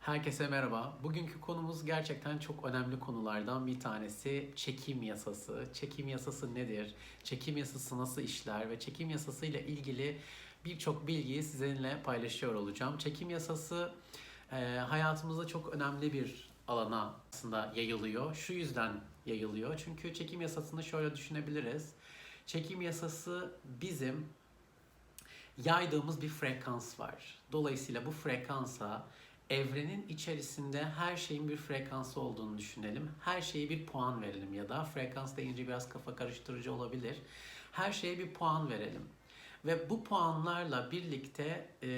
Herkese merhaba. Bugünkü konumuz gerçekten çok önemli konulardan bir tanesi çekim yasası. Çekim yasası nedir? Çekim yasası nasıl işler ve çekim yasası ile ilgili birçok bilgiyi sizinle paylaşıyor olacağım. Çekim yasası e, hayatımızda çok önemli bir alana aslında yayılıyor. Şu yüzden yayılıyor. Çünkü çekim yasasını şöyle düşünebiliriz. Çekim yasası bizim yaydığımız bir frekans var. Dolayısıyla bu frekansa evrenin içerisinde her şeyin bir frekansı olduğunu düşünelim. Her şeye bir puan verelim ya da frekans deyince biraz kafa karıştırıcı olabilir. Her şeye bir puan verelim. Ve bu puanlarla birlikte e,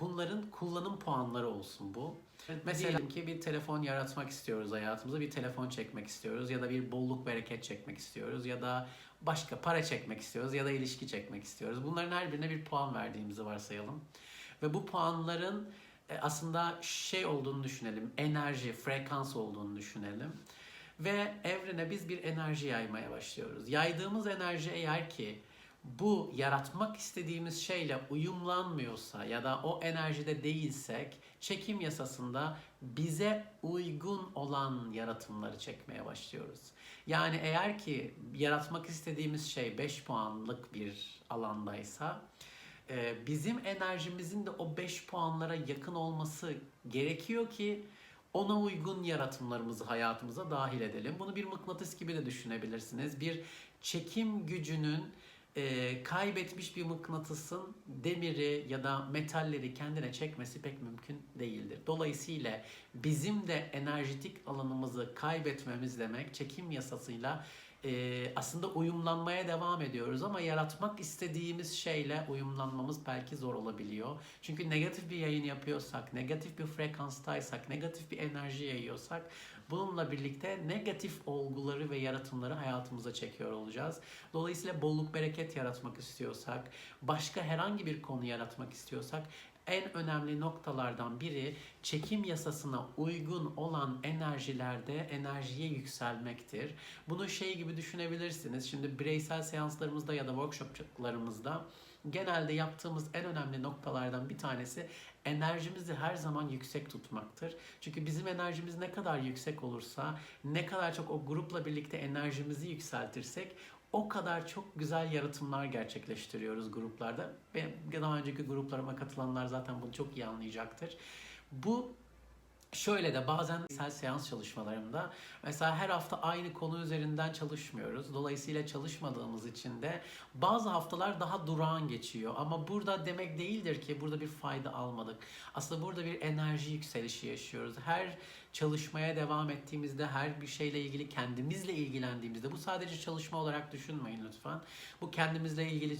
bunların kullanım puanları olsun bu. Mesela ki bir telefon yaratmak istiyoruz hayatımıza, bir telefon çekmek istiyoruz ya da bir bolluk bereket çekmek istiyoruz ya da başka para çekmek istiyoruz ya da ilişki çekmek istiyoruz. Bunların her birine bir puan verdiğimizi varsayalım. Ve bu puanların aslında şey olduğunu düşünelim, enerji, frekans olduğunu düşünelim. Ve evrene biz bir enerji yaymaya başlıyoruz. Yaydığımız enerji eğer ki bu yaratmak istediğimiz şeyle uyumlanmıyorsa ya da o enerjide değilsek çekim yasasında bize uygun olan yaratımları çekmeye başlıyoruz. Yani eğer ki yaratmak istediğimiz şey 5 puanlık bir alandaysa e, bizim enerjimizin de o 5 puanlara yakın olması gerekiyor ki ona uygun yaratımlarımızı hayatımıza dahil edelim. Bunu bir mıknatıs gibi de düşünebilirsiniz. Bir çekim gücünün e, kaybetmiş bir mıknatısın demiri ya da metalleri kendine çekmesi pek mümkün değildir. Dolayısıyla bizim de enerjitik alanımızı kaybetmemiz demek çekim yasasıyla e, aslında uyumlanmaya devam ediyoruz ama yaratmak istediğimiz şeyle uyumlanmamız belki zor olabiliyor. Çünkü negatif bir yayın yapıyorsak, negatif bir frekanstaysak, negatif bir enerji yayıyorsak bununla birlikte negatif olguları ve yaratımları hayatımıza çekiyor olacağız. Dolayısıyla bolluk bereket yaratmak istiyorsak, başka herhangi bir konu yaratmak istiyorsak en önemli noktalardan biri çekim yasasına uygun olan enerjilerde enerjiye yükselmektir. Bunu şey gibi düşünebilirsiniz. Şimdi bireysel seanslarımızda ya da workshoplarımızda genelde yaptığımız en önemli noktalardan bir tanesi enerjimizi her zaman yüksek tutmaktır. Çünkü bizim enerjimiz ne kadar yüksek olursa, ne kadar çok o grupla birlikte enerjimizi yükseltirsek o kadar çok güzel yaratımlar gerçekleştiriyoruz gruplarda. Ve daha önceki gruplarıma katılanlar zaten bunu çok iyi anlayacaktır. Bu Şöyle de bazen sel seans çalışmalarımda mesela her hafta aynı konu üzerinden çalışmıyoruz. Dolayısıyla çalışmadığımız için de bazı haftalar daha durağan geçiyor. Ama burada demek değildir ki burada bir fayda almadık. Aslında burada bir enerji yükselişi yaşıyoruz. Her çalışmaya devam ettiğimizde, her bir şeyle ilgili kendimizle ilgilendiğimizde, bu sadece çalışma olarak düşünmeyin lütfen. Bu kendimizle ilgili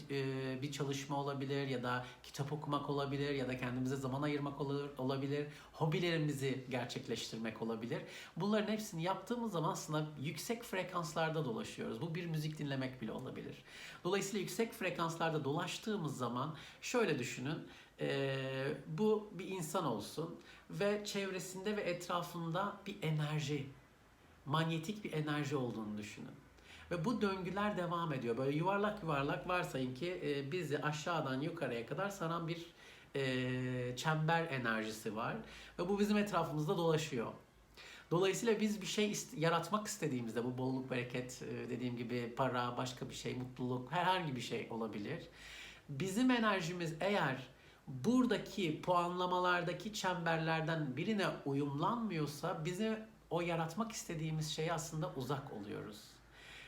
bir çalışma olabilir ya da kitap okumak olabilir ya da kendimize zaman ayırmak olabilir. Hobilerimizi gerçekleştirmek olabilir. Bunların hepsini yaptığımız zaman aslında yüksek frekanslarda dolaşıyoruz. Bu bir müzik dinlemek bile olabilir. Dolayısıyla yüksek frekanslarda dolaştığımız zaman şöyle düşünün. E, bu bir insan olsun ve çevresinde ve etrafında bir enerji, manyetik bir enerji olduğunu düşünün. Ve bu döngüler devam ediyor. Böyle yuvarlak yuvarlak varsayın ki e, bizi aşağıdan yukarıya kadar saran bir e, çember enerjisi var. Ve bu bizim etrafımızda dolaşıyor. Dolayısıyla biz bir şey ist- yaratmak istediğimizde bu bolluk, bereket, e, dediğim gibi para, başka bir şey, mutluluk, herhangi bir şey olabilir. Bizim enerjimiz eğer buradaki puanlamalardaki çemberlerden birine uyumlanmıyorsa bize o yaratmak istediğimiz şeye aslında uzak oluyoruz.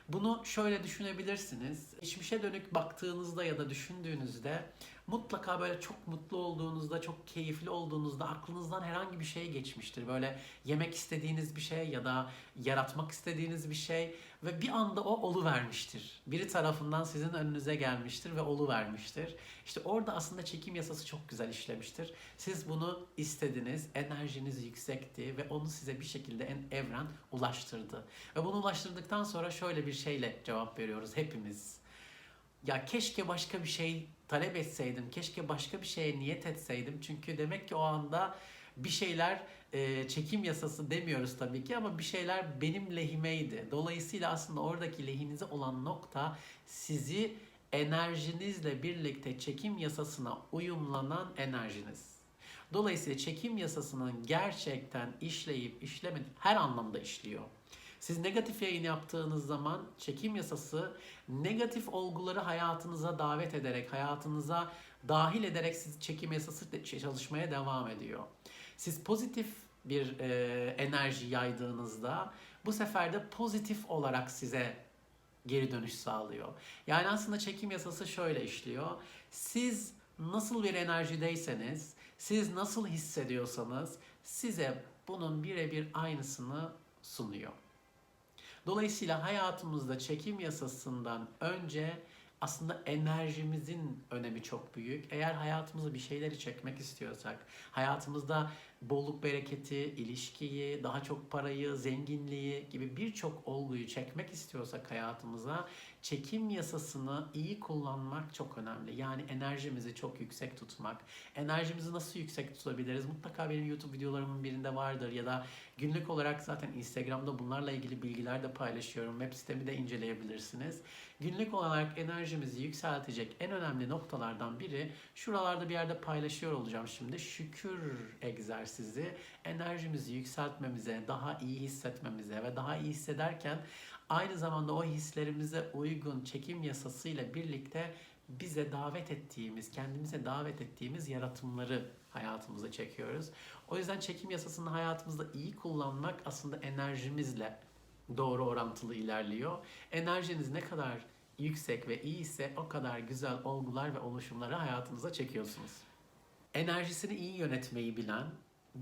Bunu şöyle düşünebilirsiniz. Geçmişe dönük baktığınızda ya da düşündüğünüzde mutlaka böyle çok mutlu olduğunuzda, çok keyifli olduğunuzda aklınızdan herhangi bir şey geçmiştir. Böyle yemek istediğiniz bir şey ya da yaratmak istediğiniz bir şey ve bir anda o olu vermiştir. Biri tarafından sizin önünüze gelmiştir ve olu vermiştir. İşte orada aslında çekim yasası çok güzel işlemiştir. Siz bunu istediniz, enerjiniz yüksekti ve onu size bir şekilde en evren ulaştırdı. Ve bunu ulaştırdıktan sonra şöyle bir şeyle cevap veriyoruz hepimiz. Ya keşke başka bir şey talep etseydim, keşke başka bir şeye niyet etseydim. Çünkü demek ki o anda bir şeyler e, çekim yasası demiyoruz tabii ki ama bir şeyler benim lehimeydi. Dolayısıyla aslında oradaki lehinize olan nokta sizi enerjinizle birlikte çekim yasasına uyumlanan enerjiniz. Dolayısıyla çekim yasasının gerçekten işleyip işlemediği her anlamda işliyor. Siz negatif yayın yaptığınız zaman çekim yasası negatif olguları hayatınıza davet ederek, hayatınıza dahil ederek siz çekim yasası çalışmaya devam ediyor. Siz pozitif bir e, enerji yaydığınızda bu sefer de pozitif olarak size geri dönüş sağlıyor. Yani aslında çekim yasası şöyle işliyor. Siz nasıl bir enerjideyseniz, siz nasıl hissediyorsanız size bunun birebir aynısını sunuyor. Dolayısıyla hayatımızda çekim yasasından önce aslında enerjimizin önemi çok büyük. Eğer hayatımıza bir şeyleri çekmek istiyorsak, hayatımızda bolluk bereketi, ilişkiyi, daha çok parayı, zenginliği gibi birçok olguyu çekmek istiyorsak hayatımıza çekim yasasını iyi kullanmak çok önemli. Yani enerjimizi çok yüksek tutmak. Enerjimizi nasıl yüksek tutabiliriz? Mutlaka benim YouTube videolarımın birinde vardır ya da günlük olarak zaten Instagram'da bunlarla ilgili bilgiler de paylaşıyorum. Web sitemi de inceleyebilirsiniz. Günlük olarak enerjimizi yükseltecek en önemli noktalardan biri şuralarda bir yerde paylaşıyor olacağım şimdi. Şükür egzersizi enerjimizi yükseltmemize, daha iyi hissetmemize ve daha iyi hissederken aynı zamanda o hislerimize uygun çekim yasasıyla birlikte bize davet ettiğimiz, kendimize davet ettiğimiz yaratımları hayatımıza çekiyoruz. O yüzden çekim yasasını hayatımızda iyi kullanmak aslında enerjimizle doğru orantılı ilerliyor. Enerjiniz ne kadar yüksek ve iyi ise o kadar güzel olgular ve oluşumları hayatınıza çekiyorsunuz. Enerjisini iyi yönetmeyi bilen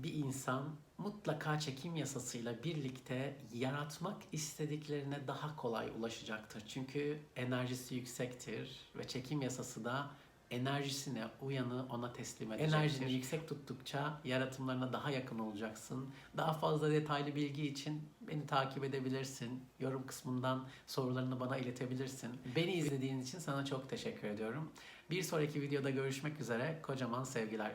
bir insan mutlaka çekim yasasıyla birlikte yaratmak istediklerine daha kolay ulaşacaktır. Çünkü enerjisi yüksektir ve çekim yasası da enerjisine uyanı ona teslim edecektir. Enerjini yüksek tuttukça yaratımlarına daha yakın olacaksın. Daha fazla detaylı bilgi için beni takip edebilirsin. Yorum kısmından sorularını bana iletebilirsin. Beni izlediğin için sana çok teşekkür ediyorum. Bir sonraki videoda görüşmek üzere. Kocaman sevgiler.